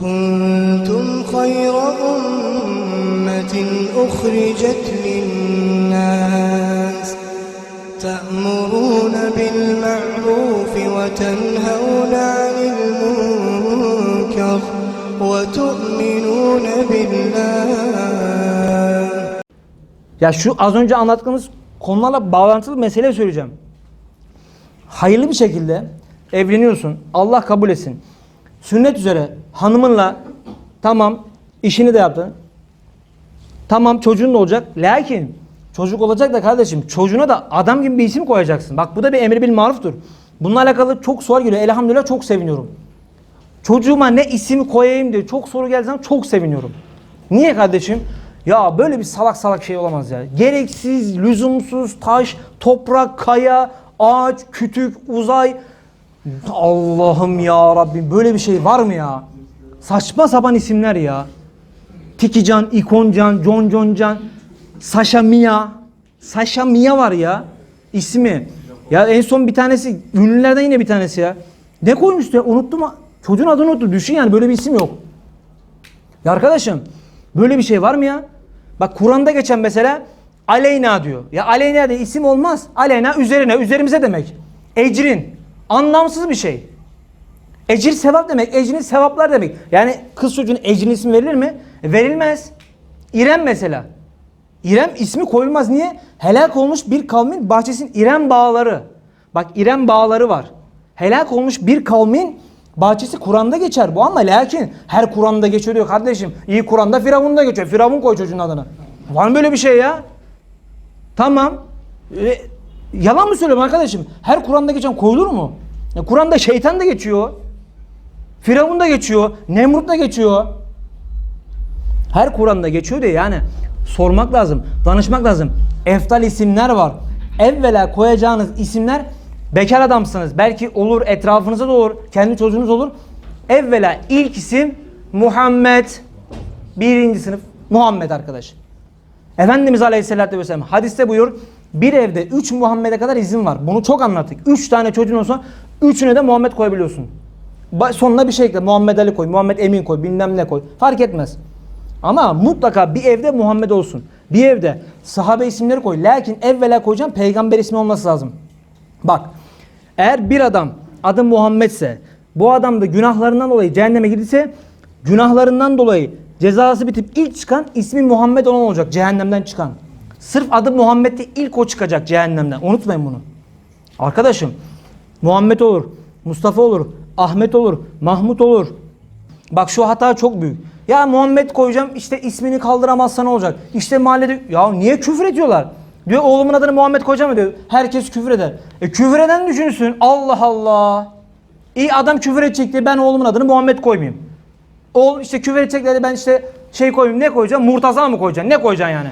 كنتم خير أمة أخرجت للناس تأمرون بالمعروف وتنهون عن المنكر وتؤمنون بالله Ya şu az önce anlattığımız konularla bağlantılı mesele söyleyeceğim. Hayırlı bir şekilde evleniyorsun. Allah kabul etsin. Sünnet üzere hanımınla tamam işini de yaptın. Tamam çocuğun da olacak. Lakin çocuk olacak da kardeşim çocuğuna da adam gibi bir isim koyacaksın. Bak bu da bir emri bil maruftur. Bununla alakalı çok soru geliyor. Elhamdülillah çok seviniyorum. Çocuğuma ne isim koyayım diye çok soru geldiği zaman çok seviniyorum. Niye kardeşim? Ya böyle bir salak salak şey olamaz ya. Gereksiz, lüzumsuz, taş, toprak, kaya, ağaç, kütük, uzay. Allah'ım ya Rabbim böyle bir şey var mı ya? Saçma sapan isimler ya. Tikican, İkoncan, John John Can, Sasha Mia. Sasha Mia var ya ismi. Ya en son bir tanesi ünlülerden yine bir tanesi ya. Ne koymuştu ya unuttum. Çocuğun adını unuttum. Düşün yani böyle bir isim yok. Ya arkadaşım böyle bir şey var mı ya? Bak Kur'an'da geçen mesela Aleyna diyor. Ya Aleyna diye isim olmaz. Aleyna üzerine, üzerimize demek. Ecrin. Anlamsız bir şey. Ecir sevap demek. Ecrin sevaplar demek. Yani kız çocuğun ecrin ismi verilir mi? Verilmez. İrem mesela. İrem ismi koyulmaz. Niye? Helak olmuş bir kavmin bahçesinin İrem bağları. Bak İrem bağları var. Helak olmuş bir kavmin bahçesi Kur'an'da geçer bu ama lakin her Kur'an'da geçiyor diyor kardeşim. İyi Kur'an'da Firavun'da geçiyor. Firavun koy çocuğun adını. Var mı böyle bir şey ya? Tamam. E, yalan mı söylüyorum arkadaşım? Her Kur'an'da geçen koyulur mu? Kur'an'da şeytan da geçiyor. Firavun da geçiyor. Nemrut da geçiyor. Her Kur'an'da geçiyor diye yani sormak lazım, danışmak lazım. Eftal isimler var. Evvela koyacağınız isimler bekar adamsınız. Belki olur, etrafınızda da olur, kendi çocuğunuz olur. Evvela ilk isim Muhammed. Birinci sınıf Muhammed arkadaş. Efendimiz Aleyhisselatü Vesselam hadiste buyur bir evde 3 Muhammed'e kadar izin var. Bunu çok anlattık. 3 tane çocuğun olsa üçüne de Muhammed koyabiliyorsun. Sonuna bir şey ekle. Muhammed Ali koy, Muhammed Emin koy, bilmem ne koy. Fark etmez. Ama mutlaka bir evde Muhammed olsun. Bir evde sahabe isimleri koy. Lakin evvela koyacağım peygamber ismi olması lazım. Bak eğer bir adam adı Muhammedse bu adam da günahlarından dolayı cehenneme girdiyse günahlarından dolayı cezası bitip ilk çıkan ismi Muhammed olan olacak cehennemden çıkan. Sırf adı Muhammed'de ilk o çıkacak cehennemden. Unutmayın bunu. Arkadaşım Muhammed olur, Mustafa olur, Ahmet olur, Mahmut olur. Bak şu hata çok büyük. Ya Muhammed koyacağım işte ismini kaldıramazsa ne olacak? İşte mahallede ya niye küfür ediyorlar? Diyor oğlumun adını Muhammed koyacağım diyor. Herkes küfür eder. E küfür eden düşünsün. Allah Allah. İyi adam küfür edecek diye ben oğlumun adını Muhammed koymayayım. Oğlum işte küfür edecek diye ben işte şey koymayayım. Ne koyacağım? Murtaza mı koyacaksın? Ne koyacaksın yani?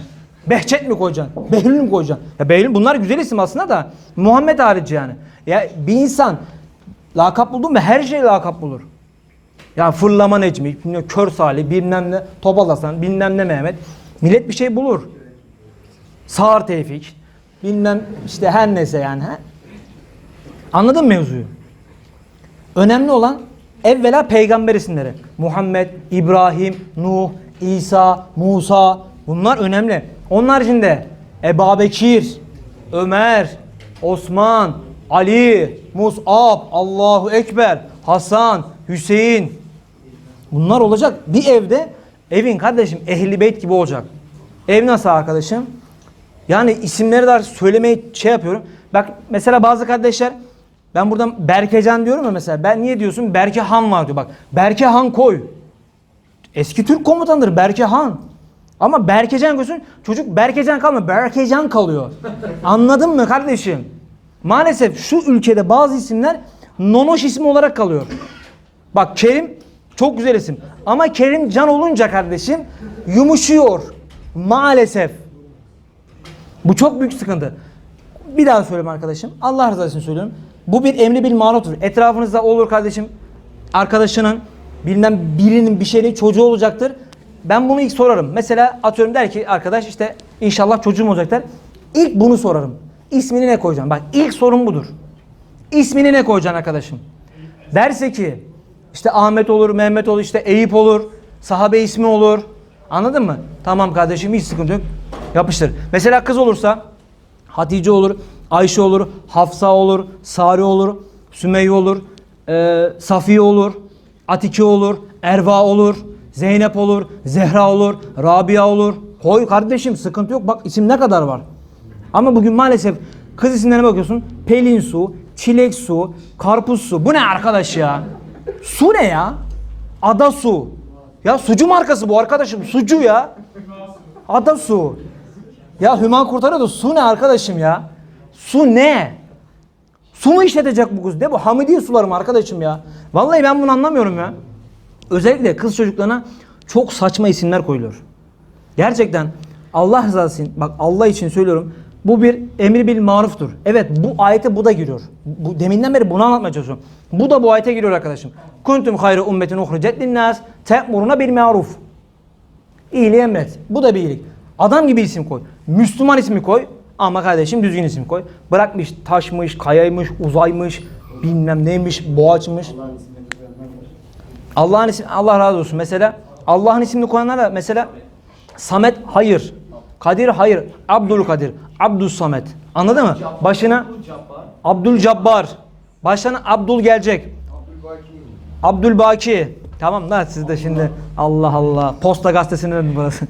Behçet mi koyacaksın? Behlül mü koyacaksın? Ya Behlül bunlar güzel isim aslında da Muhammed harici yani. Ya bir insan lakap buldu mu her şey lakap bulur. Ya fırlama Necmi, kör Salih, bilmem ne Topal Hasan, bilmem ne Mehmet. Millet bir şey bulur. Sağır Tevfik, bilmem işte her neyse yani. He? Anladın mevzuyu? Önemli olan evvela peygamber isimleri. Muhammed, İbrahim, Nuh, İsa, Musa bunlar önemli. Onun haricinde Ebu Bekir, Ömer, Osman, Ali, Mus'ab, Allahu Ekber, Hasan, Hüseyin. Bunlar olacak. Bir evde evin kardeşim ehli beyt gibi olacak. Ev nasıl arkadaşım? Yani isimleri de söylemeyi şey yapıyorum. Bak mesela bazı kardeşler ben buradan Berkecan diyorum ya mesela. Ben niye diyorsun? Berke Han var diyor. Bak Berke Han koy. Eski Türk komutanıdır Berke Han. Ama Berkecan koysun çocuk Berkecan kalmıyor. Berkecan kalıyor. Anladın mı kardeşim? Maalesef şu ülkede bazı isimler nonoş ismi olarak kalıyor. Bak Kerim çok güzel isim. Ama Kerim Can olunca kardeşim yumuşuyor. Maalesef. Bu çok büyük sıkıntı. Bir daha söyleyeyim arkadaşım. Allah rızası için söylüyorum. Bu bir emri bil maruftur. Etrafınızda olur kardeşim. Arkadaşının bilmem birinin bir şeyle çocuğu olacaktır. Ben bunu ilk sorarım. Mesela atıyorum der ki arkadaş işte inşallah çocuğum olacak der. İlk bunu sorarım. İsmini ne koyacağım? Bak ilk sorun budur. İsmini ne koyacaksın arkadaşım? Derse ki İşte Ahmet olur, Mehmet olur, işte Eyüp olur, sahabe ismi olur. Anladın mı? Tamam kardeşim hiç sıkıntı yok. Yapıştır. Mesela kız olursa Hatice olur, Ayşe olur, Hafsa olur, Sari olur, Sümeyye olur, e, Safiye olur, Atike olur, Erva olur, Zeynep olur, Zehra olur, Rabia olur. Koy kardeşim sıkıntı yok. Bak isim ne kadar var. Ama bugün maalesef kız isimlerine bakıyorsun. Pelin su, çilek su, karpuz su. Bu ne arkadaş ya? Su ne ya? Ada su. Ya sucu markası bu arkadaşım. Sucu ya. Ada su. Ya Hüman kurtarıyordu. Su ne arkadaşım ya? Su ne? Su mu işletecek bu kız? Ne bu? Hamidiye suları mı arkadaşım ya? Vallahi ben bunu anlamıyorum ya. Özellikle kız çocuklarına çok saçma isimler koyuluyor. Gerçekten Allah rızası için, bak Allah için söylüyorum. Bu bir emir bil maruftur. Evet bu ayete bu da giriyor. Bu, deminden beri bunu anlatmaya çalışıyorum. Bu da bu ayete giriyor arkadaşım. Kuntum hayra ummetin uhricet linnas te'muruna bil maruf. İyiliği emret. Bu da bir iyilik. Adam gibi isim koy. Müslüman ismi koy. Ama kardeşim düzgün isim koy. Bırakmış taşmış, kayaymış, uzaymış, bilmem neymiş, boğaçmış. Allah'ın Allah razı olsun. Mesela Allah'ın ismini koyanlar da mesela Samet hayır. Kadir hayır. Abdül Kadir. Abdus Samet. Anladın mı? Başına Abdül Cabbar. Başına Abdul gelecek. Abdülbaki. Tamam da siz de şimdi Allah Allah. Posta gazetesinin burası.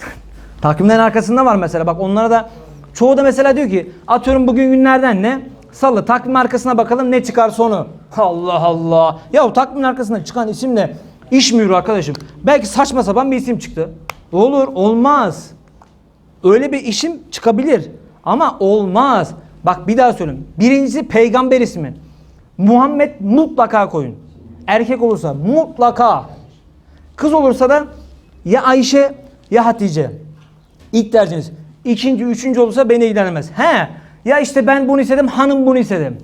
Takvimlerin arkasında var mesela. Bak onlara da çoğu da mesela diyor ki atıyorum bugün günlerden ne? Salı takvim arkasına bakalım ne çıkar sonu. Allah Allah. Ya o takvimin arkasına çıkan isimle iş mi yürür arkadaşım? Belki saçma sapan bir isim çıktı. Olur olmaz. Öyle bir işim çıkabilir. Ama olmaz. Bak bir daha söyleyeyim. Birincisi peygamber ismi. Muhammed mutlaka koyun. Erkek olursa mutlaka. Kız olursa da ya Ayşe ya Hatice. İlk tercihiniz. İkinci, üçüncü olursa beni ilgilenemez. He. Ya işte ben bunu istedim, hanım bunu istedim.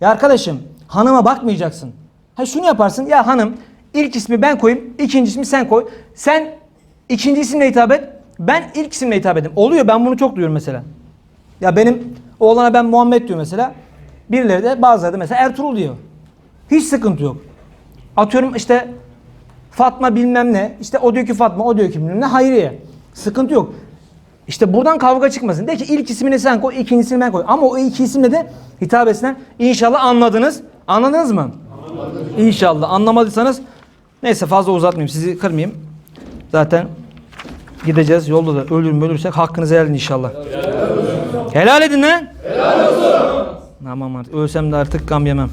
Ya arkadaşım, hanıma bakmayacaksın. Ha şunu yaparsın. Ya hanım, ilk ismi ben koyayım, ikinci ismi sen koy. Sen ikinci isimle hitap et. Ben ilk isimle hitap edeyim. Oluyor ben bunu çok duyuyorum mesela. Ya benim oğlana ben Muhammed diyor mesela. Birileri de bazıları da mesela Ertuğrul diyor. Hiç sıkıntı yok. Atıyorum işte Fatma bilmem ne. İşte o diyor ki Fatma, o diyor ki bilmem ne. Hayriye. Sıkıntı yok. İşte buradan kavga çıkmasın. De ki ilk ismini sen koy, ikincisini ben koy. Ama o iki isimle de hitap etsinler. İnşallah anladınız. Anladınız mı? Anladık. İnşallah. Anlamadıysanız neyse fazla uzatmayayım. Sizi kırmayayım. Zaten gideceğiz. Yolda da ölür ölürsek hakkınızı helal inşallah. Helal edin lan. Helal olsun. Tamam artık. Ölsem de artık gam yemem.